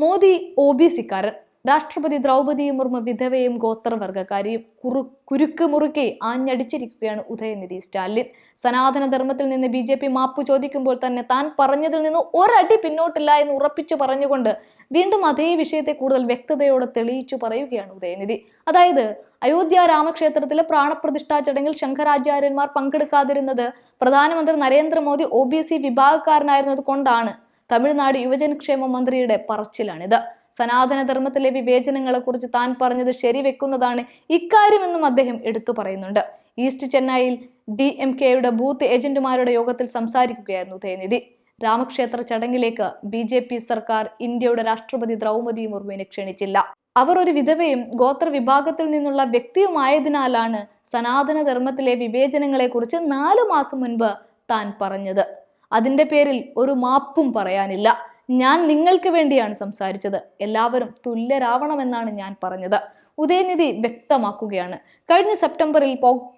Modi O B സിക്കാരൻ. രാഷ്ട്രപതി ദ്രൗപദി മുർമു വിധവയും ഗോത്രവർഗക്കാരിയും കുറു കുരുക്ക് മുറുക്കെ ആഞ്ഞടിച്ചിരിക്കുകയാണ് ഉദയനിധി സ്റ്റാലിൻ. സനാതന ധർമ്മത്തിൽ നിന്ന് ബി ജെ പി മാപ്പ് ചോദിക്കുമ്പോൾ തന്നെ താൻ പറഞ്ഞതിൽ നിന്ന് ഒരടി പിന്നോട്ടില്ല എന്ന് ഉറപ്പിച്ചു പറഞ്ഞുകൊണ്ട് വീണ്ടും അതേ വിഷയത്തെ കൂടുതൽ വ്യക്തതയോടെ തെളിയിച്ചു പറയുകയാണ് ഉദയനിധി. അതായത് അയോധ്യ രാമക്ഷേത്രത്തിലെ പ്രാണപ്രതിഷ്ഠാ ചടങ്ങിൽ ശങ്കരാചാര്യന്മാർ പങ്കെടുക്കാതിരുന്നത് പ്രധാനമന്ത്രി നരേന്ദ്രമോദി ഒ ബി സി വിഭാഗക്കാരനായിരുന്നത് കൊണ്ടാണ്. തമിഴ്നാട് യുവജനക്ഷേമ മന്ത്രിയുടെ പറച്ചിലാണിത്. സനാതനധർമ്മത്തിലെ വിവേചനങ്ങളെ കുറിച്ച് താൻ പറഞ്ഞത് ശരിവെക്കുന്നതാണ് ഇക്കാര്യമെന്നും അദ്ദേഹം എടുത്തു പറയുന്നുണ്ട്. ഈസ്റ്റ് ചെന്നൈയിൽ ഡി എം കെയുടെ ബൂത്ത് ഏജന്റുമാരുടെ യോഗത്തിൽ സംസാരിക്കുകയായിരുന്നു ഉദയനിധി രാമക്ഷേത്ര ചടങ്ങിലേക്ക് ബി ജെ പി സർക്കാർ ഇന്ത്യയുടെ രാഷ്ട്രപതി ദ്രൗപദി മുർമുവിനെ ക്ഷണിച്ചില്ല. അവർ ഒരു വിധവയും ഗോത്ര വിഭാഗത്തിൽ നിന്നുള്ള വ്യക്തിയുമായതിനാലാണ് സനാതന ധർമ്മത്തിലെ വിവേചനങ്ങളെ കുറിച്ച് നാലു മാസം മുൻപ് താൻ പറഞ്ഞത്. അതിന്റെ പേരിൽ ഒരു മാപ്പും പറയാനില്ല. ഞാൻ നിങ്ങൾക്ക് വേണ്ടിയാണ് സംസാരിച്ചത്. എല്ലാവരും തുല്യരാവണമെന്നാണ് ഞാൻ പറഞ്ഞത്. ഉദയനിധി വ്യക്തമാക്കുകയാണ്. കഴിഞ്ഞ സെപ്റ്റംബറിൽ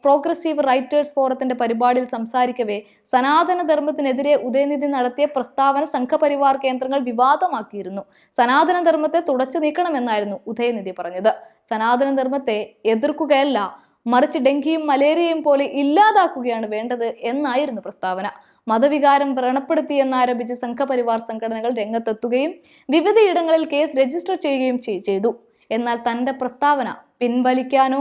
പ്രോഗ്രസീവ് റൈറ്റേഴ്സ് ഫോറത്തിന്റെ പരിപാടിയിൽ സംസാരിക്കവേ സനാതന ധർമ്മത്തിനെതിരെ ഉദയനിധി നടത്തിയ പ്രസ്താവന സംഘപരിവാർ കേന്ദ്രങ്ങൾ വിവാദമാക്കിയിരുന്നു. സനാതന ധർമ്മത്തെ തുടച്ചു നീക്കണമെന്നായിരുന്നു ഉദയനിധി പറഞ്ഞത്. സനാതന ധർമ്മത്തെ എതിർക്കുകയല്ല മറിച്ച് ഡെങ്കിയും മലേറിയയും പോലെ ഇല്ലാതാക്കുകയാണ് വേണ്ടത് എന്നായിരുന്നു പ്രസ്താവന. മതവികാരം വ്രണപ്പെടുത്തിയെന്നാരോപിച്ച് സംഘപരിവാർ സംഘടനകൾ രംഗത്തെത്തുകയും വിവിധയിടങ്ങളിൽ കേസ് രജിസ്റ്റർ ചെയ്യുകയും ചെയ്തു. എന്നാൽ തന്റെ പ്രസ്താവന പിൻവലിക്കാനോ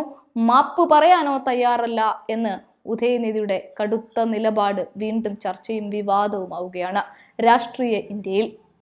മാപ്പ് പറയാനോ തയ്യാറല്ല എന്ന് ഉദയനിധിയുടെ കടുത്ത നിലപാട് വീണ്ടും ചർച്ചയും വിവാദവുമാവുകയാണ് രാഷ്ട്രീയ ഇന്ത്യയിൽ.